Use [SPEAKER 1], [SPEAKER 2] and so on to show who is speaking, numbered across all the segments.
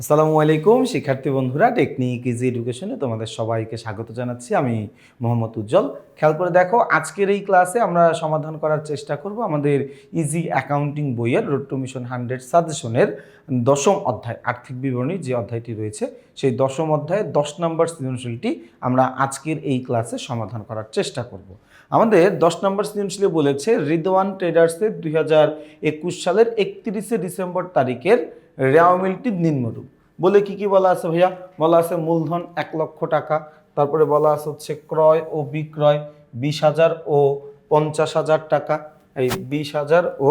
[SPEAKER 1] আসসালামু আলাইকুম, শিক্ষার্থী বন্ধুরা। টেকনিক ইজি এডুকেশনে তোমাদের সবাইকে স্বাগত জানাচ্ছি। আমি মোহাম্মদ উজ্জ্বল। খেয়াল করে দেখো, আজকের এই ক্লাসে আমরা সমাধান করার চেষ্টা করব আমাদের ইজি অ্যাকাউন্টিং বইয়ের রোড টু মিশন হান্ড্রেড সাজেশনের দশম অধ্যায়, আর্থিক বিবরণী যে অধ্যায়টি রয়েছে, সেই দশম অধ্যায়ের দশ নম্বর সৃজনশীলটি আমরা আজকের এই ক্লাসে সমাধান করার চেষ্টা করব। আমাদের দশ নম্বর সৃজনশীলে বলেছে রিদওয়ান ট্রেডার্সের দুই হাজার একুশ সালের একত্রিশে ডিসেম্বর তারিখের রেওয়া মিলটি নিম্নরূপ বলে কি কি বলা আছে ভাইয়া? বলা আছে মূলধন এক লক্ষ টাকা, তারপরে বলা আছে হচ্ছে ক্রয় ও বিক্রয় বিশ হাজার ও পঞ্চাশ হাজার টাকা। এই বিশ হাজার ও,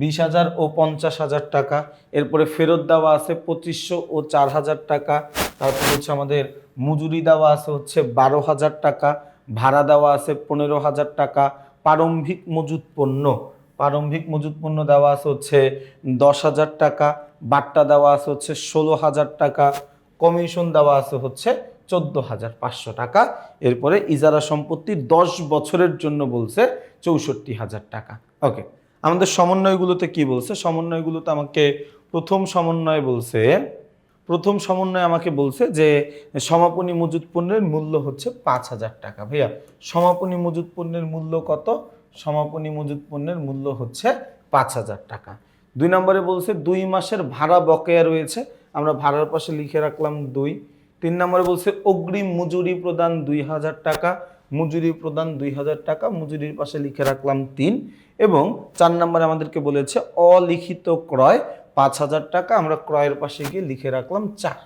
[SPEAKER 1] বিশ হাজার ও পঞ্চাশ হাজার টাকা। এরপরে ফেরত দেওয়া আছে পঁচিশশো ও চার হাজার টাকা। তারপর হচ্ছে আমাদের মজুরি দেওয়া আছে হচ্ছে বারো হাজার টাকা। ভাড়া দেওয়া আছে পনেরো হাজার টাকা। প্রারম্ভিক মজুত পণ্য প্রারম্ভিক মজুত পণ্য দেওয়া আছে হচ্ছে দশ হাজার টাকা, বাট্টা দেওয়া আছে হচ্ছে ষোলো হাজার টাকা কমিশন দেওয়া আছে হচ্ছে চোদ্দ হাজার পাঁচশো টাকা। এরপরে ইজারা সম্পত্তি দশ বছরের জন্য বলছে চৌষট্টি হাজার টাকা। ওকে, আমাদের সমন্বয়গুলোতে কি বলছে? সমন্বয়গুলোতে আমাকে প্রথম সমন্বয় বলছে, প্রথম সমন্বয় আমাকে বলছে যে সমাপনী মজুত পণ্যের মূল্য হচ্ছে পাঁচ হাজার টাকা। ভাইয়া, সমাপনী মজুত পণ্যের মূল্য কত? সমাপনী মজুত পণ্যের মূল্য হচ্ছে পাঁচ হাজার টাকা। দুই নম্বরে বলছে দুই মাসের ভাড়া বকেয়া রয়েছে, আমরা ভাড়ার পাশে লিখে রাখলাম দুই। তিন নম্বরে বলছে অগ্রিম মজুরি প্রদান দুই হাজার টাকা, মজুরি প্রদান দুই হাজার টাকা, মজুরির পাশে লিখে রাখলাম তিন। এবং চার নম্বরে আমাদেরকে বলেছে অলিখিত ক্রয় পাঁচ হাজার টাকা, আমরা ক্রয়ের পাশে গিয়ে লিখে রাখলাম চার।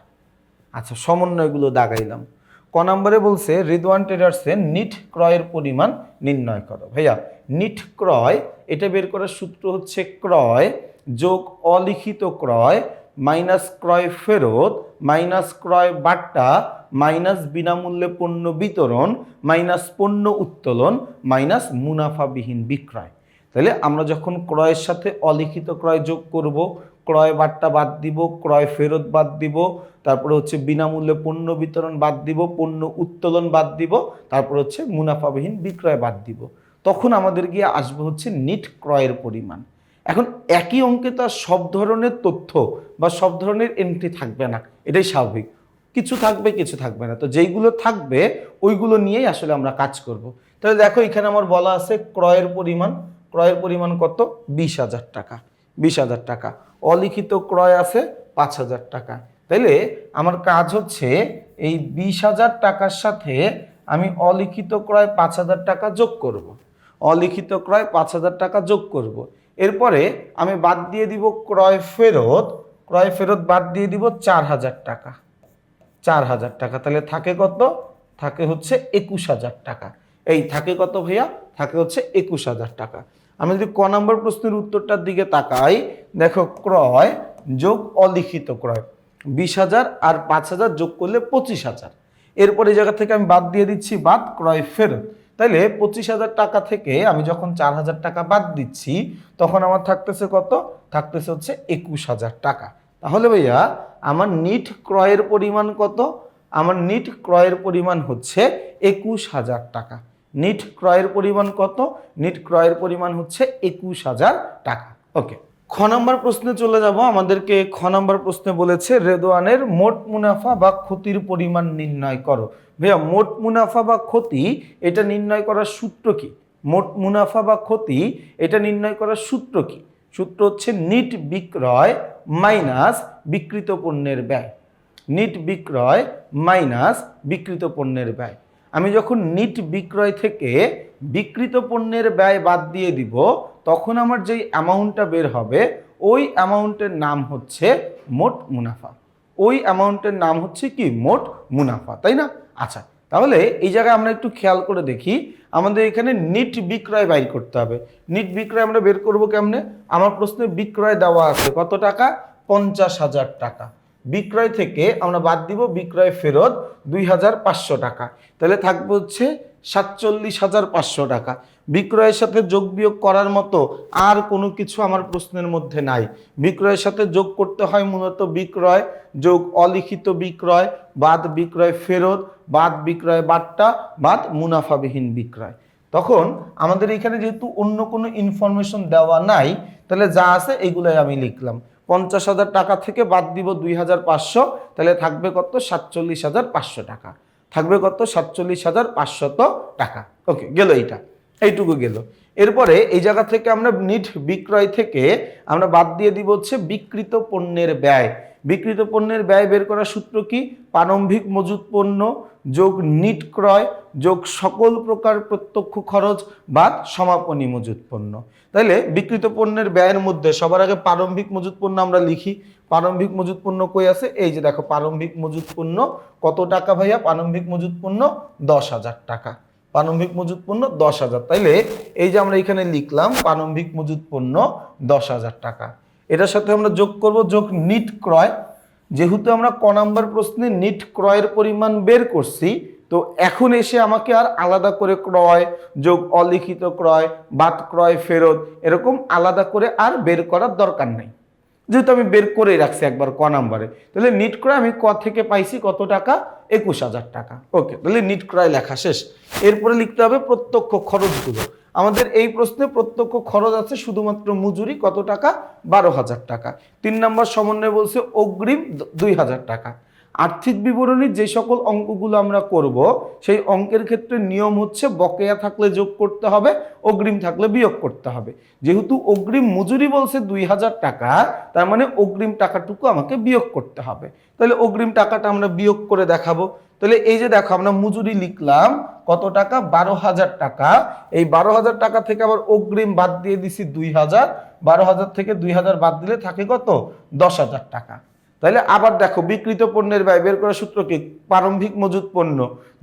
[SPEAKER 1] আচ্ছা সমন্বয়গুলো দাগাইলাম। ক নম্বরে বলছে, রিদওয়ান ট্রেডার্সের নিট ক্রয়ের পরিমাণ নির্ণয় করো। ভাইয়া, নিট ক্রয়, এটা বের করার সূত্র হচ্ছে ক্রয় যোগ অলিখিত ক্রয় মাইনাস ক্রয় ফেরত মাইনাস ক্রয় বাট্টা মাইনাস বিনামূল্যে পণ্য বিতরণ মাইনাস পণ্য উত্তোলন মাইনাস মুনাফাবিহীন বিক্রয়। তাহলে আমরা যখন ক্রয়ের সাথে অলিখিত ক্রয় যোগ করব ক্রয় বাট্টা বাদ দিব, ক্রয় ফেরত বাদ দিব, তারপরে হচ্ছে বিনামূল্যে পণ্য বিতরণ বাদ দিব, পণ্য উত্তোলন বাদ দিব, তারপর হচ্ছে মুনাফাবিহীন বিক্রয় বাদ দিব। তখন আমাদের গিয়ে আসবে হচ্ছে নিট ক্রয়ের পরিমাণ। এখন একই অঙ্কে তার সব ধরনের তথ্য বা সব ধরনের এন্ট্রি থাকবে না, এটাই স্বাভাবিক। কিছু থাকবে কিছু থাকবে না। তো যেইগুলো থাকবে, ওইগুলো নিয়েই আসলে আমরা কাজ করব। তাহলে দেখো এখানে আমার বলা আছে ক্রয়ের পরিমাণ ক্রয়ের পরিমাণ কত? বিশ হাজার টাকা। বিশ হাজার টাকা। অলিখিত ক্রয় আছে পাঁচ হাজার টাকা। তাইলে আমার কাজ হচ্ছে এই বিশ হাজার টাকার সাথে আমি অলিখিত ক্রয় পাঁচ হাজার টাকা যোগ করব। অলিখিত ক্রয় পাঁচ হাজার টাকা যোগ করব। এরপরে আমি বাদ দিয়ে দিব ক্রয় ফেরত। ক্রয় ফেরত বাদ দিয়ে দিব চার হাজার টাকা। চার হাজার টাকা। তাহলে থাকে কত? থাকে হচ্ছে একুশ হাজার টাকা। এই থাকে কত ভাইয়া? থাকে হচ্ছে একুশ হাজার টাকা। আমি যদি ক নম্বর প্রশ্নের উত্তরটার দিকে তাকাই, দেখো ক্রয় যোগ অলিখিত ক্রয়। বিশ হাজার আর পাঁচ হাজার যোগ করলে পঁচিশ হাজার। এরপর এই জায়গা থেকে আমি বাদ দিয়ে দিচ্ছি, বাদ, ক্রয় ফেরত। তাইলে পঁচিশ হাজার টাকা থেকে আমি যখন চার হাজার টাকা বাদ দিচ্ছি, তখন আমার থাকতেছে কত? থাকতেছে হচ্ছে একুশ হাজার টাকা। তাহলে ভাইয়া, আমার নিট ক্রয়ের পরিমাণ কত? আমার নিট ক্রয়ের পরিমাণ হচ্ছে একুশ হাজার টাকা। নিট ক্রয়ের পরিমাণ কত? নিট ক্রয়ের পরিমাণ হচ্ছে একুশ হাজার টাকা। ওকে, খ নম্বর প্রশ্নে চলে যাব। আমাদেরকে খ নম্বর প্রশ্নে বলেছে রেদওয়ানের মোট মুনাফা বা ক্ষতির পরিমাণ নির্ণয় করো। ভাইয়া, মোট মুনাফা বা ক্ষতি, এটা নির্ণয় করার সূত্র কি? মোট মুনাফা বা ক্ষতি, এটা নির্ণয় করার সূত্র কি? সূত্র হচ্ছে নিট বিক্রয় মাইনাস বিকৃত পণ্যের ব্যয়। নিট বিক্রয় মাইনাস বিকৃত পণ্যের ব্যয়। আমি যখন নিট বিক্রয় থেকে বিকৃত পণ্যের ব্যয় বাদ দিয়ে দিব, তখন আমার যেই অ্যামাউন্টটা বের হবে, ওই অ্যামাউন্টের নাম হচ্ছে মোট মুনাফা। ওই অ্যামাউন্টের নাম হচ্ছে কি? মোট মুনাফা, তাই না? আচ্ছা তাহলে এই জায়গায় আমরা একটু খেয়াল করে দেখি, আমাদের এখানে নিট বিক্রয় বাইর করতে হবে। নিট বিক্রয় আমরা বের করব কেমনে? আমার প্রশ্নে বিক্রয় দেওয়া আছে, কত টাকা? পঞ্চাশ হাজার টাকা। বিক্রয় থেকে আমরা বাদ দিব বিক্রয় ফেরত দুই হাজার পাঁচশো টাকা। তাহলে থাকবে হচ্ছে সাতচল্লিশ হাজার পাঁচশো টাকা। বিক্রয়ের সাথে যোগ বিয়োগ করার মতো আর কোনো কিছু আমার প্রশ্নের মধ্যে নাই। বিক্রয়ের সাথে যোগ করতে হয় মূলত বিক্রয়, যোগ অলিখিত বিক্রয়, বাদ বিক্রয় ফেরত, বাদ বিক্রয় বাট্টা, বাদ মুনাফাবিহীন বিক্রয়। তখন আমাদের এখানে যেহেতু অন্য কোনো ইনফরমেশন দেওয়া নাই, তাহলে যা আছে এগুলোই আমি লিখলাম। পঞ্চাশ হাজার টাকা থেকে বাদ দিব দুই হাজার পাঁচশো, তাহলে থাকবে কত? সাতচল্লিশ হাজার পাঁচশো টাকা। থাকবে কত? সাতচল্লিশ হাজার পাঁচশত টাকা। ওকে, গেল এইটা। এইটুকু গেল। এরপরে এই জায়গা থেকে আমরা নিট বিক্রয় থেকে আমরা বাদ দিয়ে দিব হচ্ছে বিকৃত পণ্যের ব্যয়। বিকৃত পণ্যের ব্যয় বের করার সূত্র কি? প্রারম্ভিক মজুত পণ্য, যোগ নিট ক্রয়, যোগ সকল প্রকার প্রত্যক্ষ খরচ বা সমাপনী মজুত পণ্য। তাইলে বিকৃত পণ্যের ব্যয়ের মধ্যে সবার আগে প্রারম্ভিক মজুত পণ্য আমরা লিখি। প্রারম্ভিক মজুত পণ্য কই আছে? এই যে দেখো, প্রারম্ভিক মজুত পণ্য কত টাকা ভাইয়া? প্রারম্ভিক মজুত পণ্য দশ হাজার টাকা। প্রারম্ভিক মজুত পণ্য দশ হাজার। তাইলে এই যে আমরা এখানে লিখলাম প্রারম্ভিক মজুত পণ্য দশ হাজার টাকা। এটার সাথে আমরা যোগ করব যোগ নিট ক্রয়। যেহেতু আমরা ক নাম্বার প্রশ্নে নিট ক্রয়ের পরিমাণ বের করছি, তো এখন এসে আমাকে আর আলাদা করে ক্রয়, যোগ অলিখিত ক্রয়, বাদ ক্রয়, ফেরত এরকম আলাদা করে আর বের করার দরকার নেই। যেহেতু আমি বের করে রাখছি একবার ক নাম্বারে, তাহলে নিট ক্রয় আমি ক থেকে পাইছি কত টাকা? একুশ হাজার টাকা। ওকে তাহলে নিট ক্রয় লেখা শেষ। এরপরে লিখতে হবে প্রত্যক্ষ খরচগুলো। আমাদের এই প্রশ্নে প্রত্যক্ষ খরচ আছে শুধুমাত্র মজুরি, কত টাকা? বারো হাজার টাকা। তিন নম্বর সমন্বয় বলছে অগ্রিম দুই হাজার টাকা। আর্থিক বিবরণীর যে সকল অঙ্কগুলো আমরা করব, সেই অঙ্কের ক্ষেত্রে নিয়ম হচ্ছে বকেয়া থাকলে যোগ করতে হবে, অগ্রিম থাকলে বিয়োগ করতে হবে। যেহেতু অগ্রিম মজুরি বলছে দুই হাজার টাকা, তার মানে অগ্রিম টাকাটুকু আমাকে বিয়োগ করতে হবে। তাহলে অগ্রিম টাকাটা আমরা বিয়োগ করে দেখাবো। তাহলে এই যে দেখো, আমরা মজুরি লিখলাম, কত টাকা? বারো হাজার টাকা। এই বারো হাজার টাকা থেকে আবার অগ্রিম বাদ দিয়ে দিছি দুই হাজার। বারো হাজার থেকে দুই হাজার বাদ দিলে থাকে কত? দশ হাজার টাকা। তাহলে আবার দেখো, বিকৃত পণ্যের ব্যয়, বের করার সূত্র কি? প্রারম্ভিক মজুত পণ্য,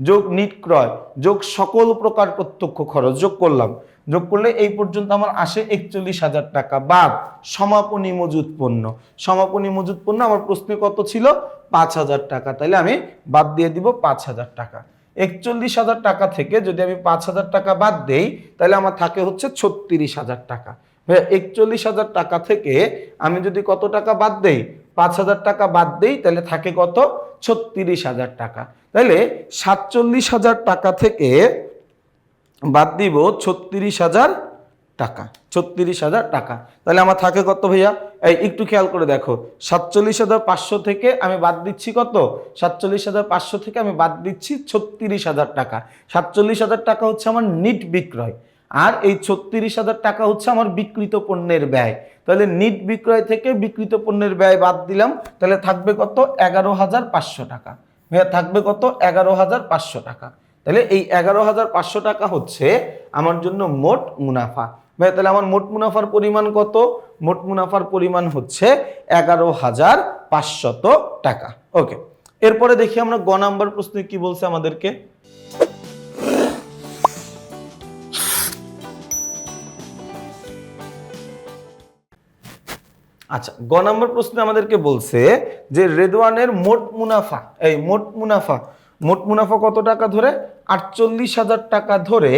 [SPEAKER 1] যোগ নিট ক্রয়, যোগ সকল প্রকার প্রত্যক্ষ খরচ, যোগ করলাম। যোগ করলে এই পর্যন্ত আমার আসে একচল্লিশ হাজার টাকা বাদ। সমাপনী মজুত পণ্য, সমাপনী মজুত পণ্য আমার প্রশ্নে কত ছিল? পাঁচ হাজার টাকা। তাহলে আমি বাদ দিয়ে দিব পাঁচ হাজার টাকা। একচল্লিশ হাজার টাকা থেকে যদি আমি পাঁচ হাজার টাকা বাদ দেই, তাহলে আমার থাকে হচ্ছে ছত্রিশ হাজার টাকা। ভাইয়া, একচল্লিশ হাজার টাকা থেকে আমি যদি কত টাকা বাদ দেই? পাঁচ হাজার টাকা বাদ দেই, তাহলে থাকে কত? ছত্রিশ হাজার টাকা। তাহলে সাতচল্লিশ হাজার টাকা থেকে বাদ দিব ছত্রিশ হাজার টাকা। ছত্রিশ হাজার টাকা। তাহলে আমার থাকে কত ভাইয়া? এই একটু খেয়াল করে দেখো। সাতচল্লিশ হাজার পাঁচশো থেকে আমি বাদ দিচ্ছি কত? সাতচল্লিশ হাজার পাঁচশো থেকে আমি বাদ দিচ্ছি ছত্রিশ হাজার টাকা। সাতচল্লিশ হাজার টাকা হচ্ছে আমার নিট বিক্রয়। আর এই ছত্রিশ হাজার টাকা হচ্ছে আমার বিকৃত পণ্যের ব্যয়। তাহলে নিট বিক্রয় থেকে বিকৃত পণ্যের ব্যয় বাদ দিলাম, তাহলে থাকবে কত? এগারো হাজার পাঁচশো টাকা। ভাইয়া, থাকবে কত? এগারো হাজার পাঁচশো টাকা। তাহলে এই এগারো হাজার পাঁচশো টাকা হচ্ছে আমার জন্য মোট মুনাফা। ভাই তাহলে আমার মোট মুনাফার পরিমাণ কত? মোট মুনাফার পরিমাণ হচ্ছে এগারো হাজার পাঁচশত টাকা। ওকে, এরপরে দেখি আমরা গ নাম্বার প্রশ্নে কি বলছে আমাদেরকে। আচ্ছা গ নম্বর প্রশ্নে আমাদেরকে বলছে যে রেদওয়ানের মোট মুনাফা, এই মোট মুনাফা মোট মুনাফা কত টাকা ধরে? আটচল্লিশ হাজার টাকা ধরে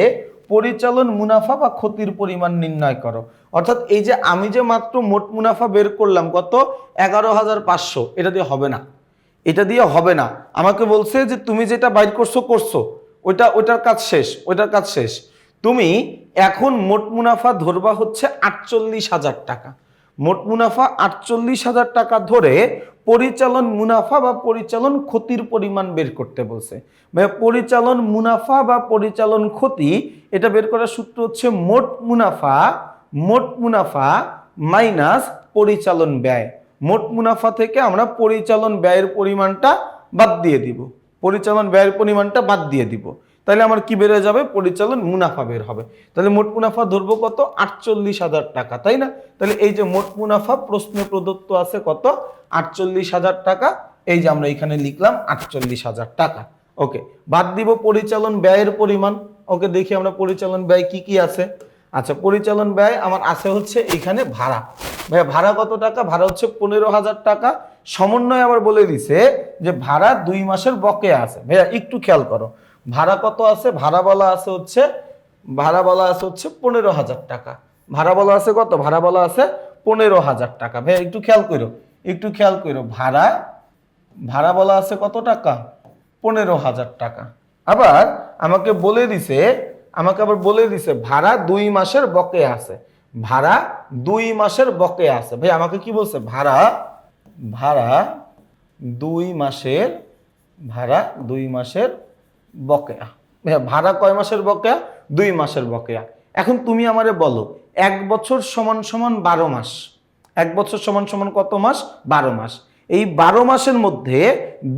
[SPEAKER 1] পরিচালন মুনাফা বা ক্ষতির পরিমাণ নির্ণয় করো। অর্থাৎ এই যে আমি যে মাত্র মোট মুনাফা বের করলাম, কত? এগারো হাজার পাঁচশো। এটা দিয়ে হবে না। এটা দিয়ে হবে না। আমাকে বলছে যে তুমি যেটা বাইর করছ করছ। ওইটা, ওইটার কাজ শেষ, ওইটার কাজ শেষ। তুমি এখন মোট মুনাফা ধরবা হচ্ছে আটচল্লিশ হাজার টাকা। মোট মুনাফা আটচল্লিশ হাজার টাকা ধরে পরিচালন মুনাফা বা পরিচালন ক্ষতির পরিমাণ বের করতে বলছে। পরিচালন মুনাফা বা পরিচালন ক্ষতি, এটা বের করার সূত্র হচ্ছে মোট মুনাফা মোট মুনাফা মাইনাস পরিচালন ব্যয়। মোট মুনাফা থেকে আমরা পরিচালন ব্যয়ের পরিমাণটা বাদ দিয়ে দিব। পরিচালন ব্যয়ের পরিমাণটা বাদ দিয়ে দিব। তাহলে আমার কি বেড়ে যাবে? পরিচালন মুনাফা বের হবে। তাহলে মোট মুনাফা ধরবো কত? আটচল্লিশ হাজার টাকা, তাই না? তাহলে এই যে মোট মুনাফা প্রশ্নে প্রদত্ত আছে কত? আটচল্লিশ হাজার টাকা। এই যে আমরা এখানে লিখলাম আটচল্লিশ হাজার টাকা। ওকে, বাদ দিব পরিচালন ব্যয়ের পরিমাণ। ওকে, দেখি আমরা পরিচালন ব্যয় কি কি আছে। আচ্ছা পরিচালন ব্যয় আমার আছে হচ্ছে এখানে ভাড়া। ভাইয়া, ভাড়া কত টাকা? ভাড়া হচ্ছে পনেরো হাজার টাকা। সমন্বয় আবার বলে দিছে যে ভাড়া দুই মাসের বকেয়া আছে। ভাইয়া, একটু খেয়াল করো। ভাড়া কত আছে? ভাড়া বলা আছে হচ্ছে, ভাড়া বলা আছে হচ্ছে পনেরো হাজার টাকা। ভাড়া বলা আছে কত? ভাড়া বলা আছে পনেরো হাজার টাকা। ভাইয়া, একটু খেয়াল করো একটু খেয়াল করো ভাড়া ভাড়া বলা আছে কত টাকা? পনেরো হাজার টাকা। আবার আমাকে বলে দিছে, আমাকে আবার বলে দিছে, ভাড়া দুই মাসের বকে আছে। ভাড়া দুই মাসের বকে আছে। ভাই আমাকে কি বলছে? ভাড়া ভাড়া দুই মাসের, ভাড়া দুই মাসের বকেয়া। ভাড়া কয় মাসের বকেয়া? দুই মাসের বকেয়া। এখন তুমি আমারে বলো, এক বছর সমান সমান বারো মাস। এক বছর সমান সমান কত মাস? বারো মাস। এই বারো মাসের মধ্যে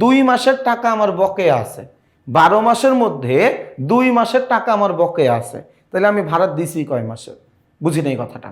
[SPEAKER 1] দুই মাসের টাকা আমার বকেয়া আছে। বারো মাসের মধ্যে দুই মাসের টাকা আমার বকেয়া আছে। তাহলে আমি ভাড়া দিছি কয় মাসের? বুঝি নাই কথাটা।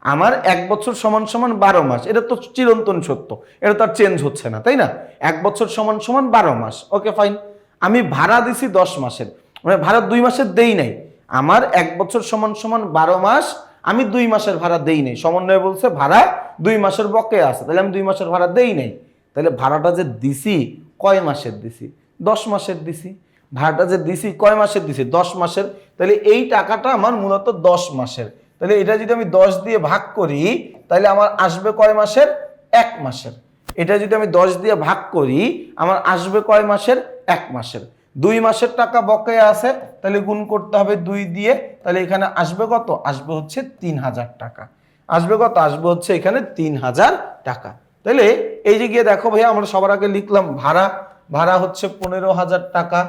[SPEAKER 1] আমার এক বছর সমান সমান বারো মাস। এটা তো চিরন্তন সত্য। এটা তো আর চেঞ্জ হচ্ছে না, তাই না? এক বছর সমান সমান বারো মাস। ওকে ফাইন আমি ভাড়া দিছি দশ মাসের। মানে ভাড়া দুই মাসের দেই নাই। আমার এক বছর সমান সমান বারো মাস, আমি দুই মাসের ভাড়া দেই নাই। সমন্বয় বলছে, ভাড়া দুই মাসের বকে আছে। তাহলে আমি দুই মাসের ভাড়া দেই নাই। তাহলে ভাড়াটা যে দিছি, কয় মাসের দিছি? দশ মাসের দিছি। ভাড়াটা যে দিছি, কয় মাসের দিছি? দশ মাসের। তাহলে এই টাকাটা আমার মূলত দশ মাসের। তাহলে এটা যদি আমি দশ দিয়ে ভাগ করি, তাহলে আমার আসবে কয় মাসের? এক মাসের। এটা যদি আমি দশ দিয়ে ভাগ করি, আমার আসবে কয় মাসের? এক মাসের। দুই মাসের টাকা বকেয়া আছে, তাহলে গুণ করতে হবে দুই দিয়ে, তাহলে এখানে আসবে কত? আসবে হচ্ছে তিন হাজার টাকা। আসবে কত? আসবে হচ্ছে এখানে তিন হাজার টাকা। তাহলে এই যে গিয়ে দেখো ভাইয়া, আমরা সবার আগে লিখলাম ভাড়া। ভাড়া হচ্ছে পনেরো হাজার টাকা।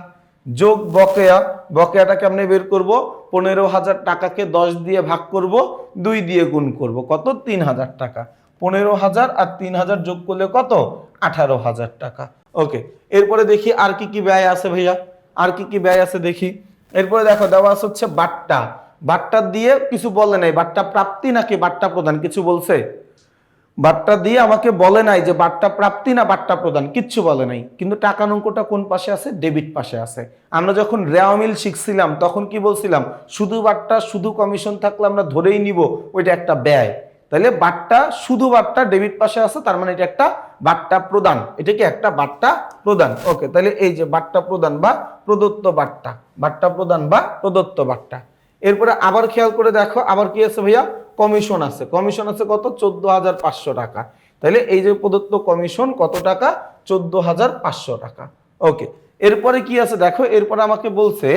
[SPEAKER 1] যোগ বকেয়া, বকেয়াটা কেমনে বের করব? পনেরো হাজার টাকাকে দশ দিয়ে ভাগ করব, দুই দিয়ে গুণ করব। কত? তিন হাজার টাকা। পনেরো হাজার আর তিন হাজার যোগ করলে কত? আঠারো হাজার টাকা। ওকে, এরপরে দেখি আর কি কি ব্যয় আছে ভাইয়া। আর কি কি ব্যয় আছে দেখি। এরপরে দেখো, দেওয়া আছে হচ্ছে বাট্টা। বাট্টা দিয়ে কিছু বলে নাই। বাট্টা প্রাপ্তি নাকি বাট্টা প্রদান? কিছু বলছে? বাট্টা দিয়ে আমাকে বলে নাই যে বাট্টা প্রাপ্তি না বাট্টা প্রদান। কিচ্ছু বলে নাই। কিন্তু টাকা অঙ্কটা কোন পাশে আছে? ডেবিট পাশে আছে। আমরা যখন রেওয়ামিল শিখছিলাম, তখন কি বলছিলাম? শুধু বাট্টা, শুধু কমিশন থাকলে আমরা ধরেই নিব, ওইটা একটা ব্যয়। তাহলে বাট্টা শুধু বাট্টা ডেবিট পাশে আছে, তার মানে এটা একটা বাট্টা প্রদান। এটা কি একটা বাট্টা প্রদান? ওকে, তাহলে এই যে বাট্টা প্রদান বা প্রদত্ত বাট্টা বাট্টা প্রদান বা প্রদত্ত বাট্টা এরপরে আবার খেয়াল করে দেখো, আবার কি আছে ভাইয়া? কমিশন আছে। কমিশন আছে কত? চোদ্দ হাজার পাঁচশো টাকা। তাহলে এই যে প্রদত্ত কমিশন কত টাকা? চোদ্দ হাজার পাঁচশো টাকা। ওকে এরপরে কি আছে? দেখো, এরপরে আমাকে বলছে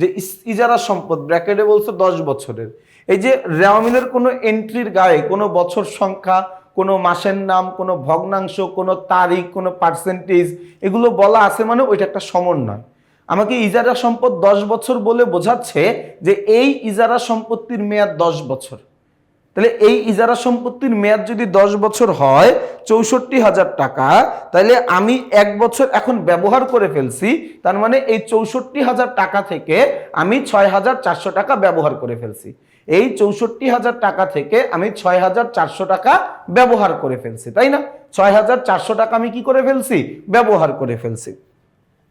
[SPEAKER 1] যে ইজারা সম্পদ, ব্র্যাকেটে বলছে দশ বছরের। এই যে রেওয়ামিলের কোনো এন্ট্রির গায়ে কোনো বছর সংখ্যা, কোনো মাসের নাম, কোনো ভগ্নাংশ, কোনো তারিখ, কোনো পার্সেন্টেজ এগুলো বলা আছে মানে ওইটা একটা সমন্বয়। আমাকে ইজারা সম্পদ দশ বছর বলে বোঝাচ্ছে যে এই ইজারা সম্পত্তির মেয়াদ দশ বছর। তাহলে এই ইজারা সম্পত্তির মেয়াদ যদি দশ বছর হয়, চৌষট্টি হাজার টাকা, তাহলে আমি এক বছর এখন ব্যবহার করে ফেলছি, তার মানে এই চৌষট্টি হাজার টাকা থেকে আমি ছয় হাজার চারশো টাকা ব্যবহার করে ফেলছি। এই চৌষট্টি হাজার টাকা থেকে আমি ছয় হাজার চারশো টাকা ব্যবহার করে ফেলছি, তাই না? ছয় হাজার চারশো টাকা আমি কি করে ফেলছি? ব্যবহার করে ফেলছি।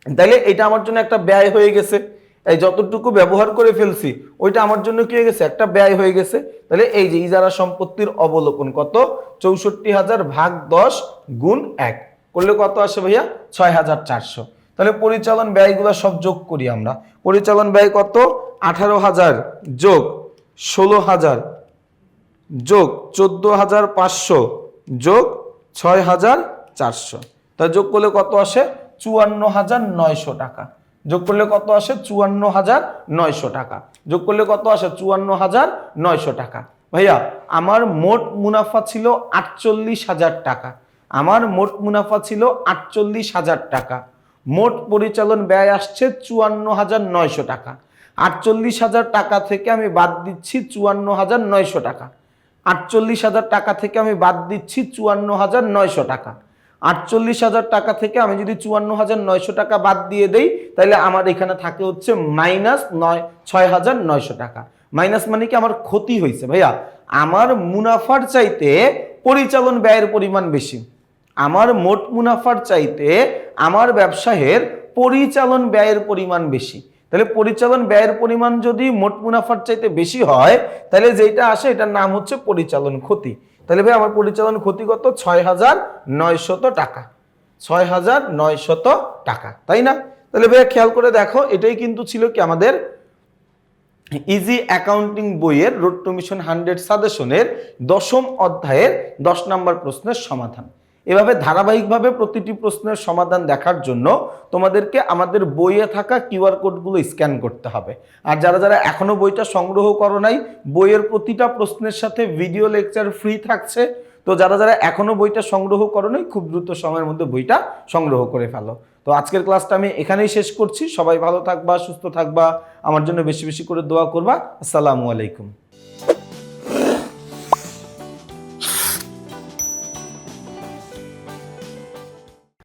[SPEAKER 1] তাইলে এটা আমার জন্য একটা ব্যয় হয়ে গেছে। এই যতটুকু ব্যবহার করে ফেলছি, ওইটা আমার জন্য কি হয়ে গেছে? একটা ব্যয় হয়ে গেছে। তাহলে এই যে ইজারা সম্পত্তির অবলোকন কত? চৌষট্টি হাজার ভাগ দশ গুণ এক। করলে কত আসে ভাইয়া? ছয় হাজার চারশো। তাহলে পরিচালন ব্যয়গুলো সব যোগ করি আমরা। পরিচালন ব্যয় কত? আঠারো হাজার যোগ ষোলো হাজার যোগ চোদ্দ হাজার পাঁচশো যোগ ছয় হাজার চারশো। তা যোগ করলে কত আসে? চুয়ান্ন হাজার নয়শো টাকা। যোগ করলে কত আসে? চুয়ান্ন হাজার নয়শো টাকা। যোগ করলে কত আসে? চুয়ান্ন হাজার নয়শো টাকা। ভাইয়া, আমার মোট মুনাফা ছিল আটচল্লিশ হাজার টাকা। আমার মোট মুনাফা ছিল আটচল্লিশ হাজার টাকা। মোট পরিচালন ব্যয় আসছে চুয়ান্ন হাজার নয়শো টাকা। আটচল্লিশ হাজার টাকা থেকে আমি বাদ দিচ্ছি চুয়ান্ন হাজার নয়শো টাকা। আটচল্লিশ হাজার টাকা থেকে আমি বাদ দিচ্ছি চুয়ান্ন হাজার নয়শো টাকা। আটচল্লিশ হাজার টাকা থেকে আমি যদি চুয়ান্ন হাজার নয়শো টাকা বাদ দিয়ে দেই, তাহলে আমার এখানে থাকে হচ্ছে মাইনাস নয়, ছয় হাজার নয়শো টাকা। মাইনাস মানে কি আমার ক্ষতি হয়েছে। ভাইয়া, আমার মুনাফার চাইতে পরিচালন ব্যয়ের পরিমাণ বেশি। আমার মোট মুনাফার চাইতে আমার ব্যবসায়ের পরিচালন ব্যয়ের পরিমাণ বেশি। তাহলে পরিচালন ব্যয়ের পরিমাণ যদি মোট মুনাফার চাইতে বেশি হয়, তাহলে যেটা আসে, এটার নাম হচ্ছে পরিচালন ক্ষতি। তাহলে ভাই আমার পরিচালন ক্ষতি কত? ছয় হাজার নয়শত টাকা। ছয় হাজার নয়শত টাকা, তাই না? তাহলে ভাইয়া খেয়াল করে দেখো, এটাই কিন্তু ছিল কি আমাদের ইজি অ্যাকাউন্টিং বইয়ের রোড টু মিশন হান্ড্রেড সাজেশনের দশম অধ্যায়ের দশ নম্বর প্রশ্নের সমাধান। এভাবে ধারাবাহিকভাবে প্রতিটি প্রশ্নের সমাধান দেখার জন্য তোমাদেরকে আমাদের বইয়ে থাকা কিউআর কোডগুলো স্ক্যান করতে হবে। আর যারা যারা এখনও বইটা সংগ্রহ করো নাই, বইয়ের প্রতিটা প্রশ্নের সাথে ভিডিও লেকচার ফ্রি থাকছে। তো যারা যারা এখনও বইটা সংগ্রহ করো নাই, খুব দ্রুত সময়ের মধ্যে বইটা সংগ্রহ করে ফেলো। তো আজকের ক্লাসটা আমি এখানেই শেষ করছি। সবাই ভালো থাকবা, সুস্থ থাকবা। আমার জন্য বেশি বেশি করে দোয়া করবা। আসসালামু আলাইকুম।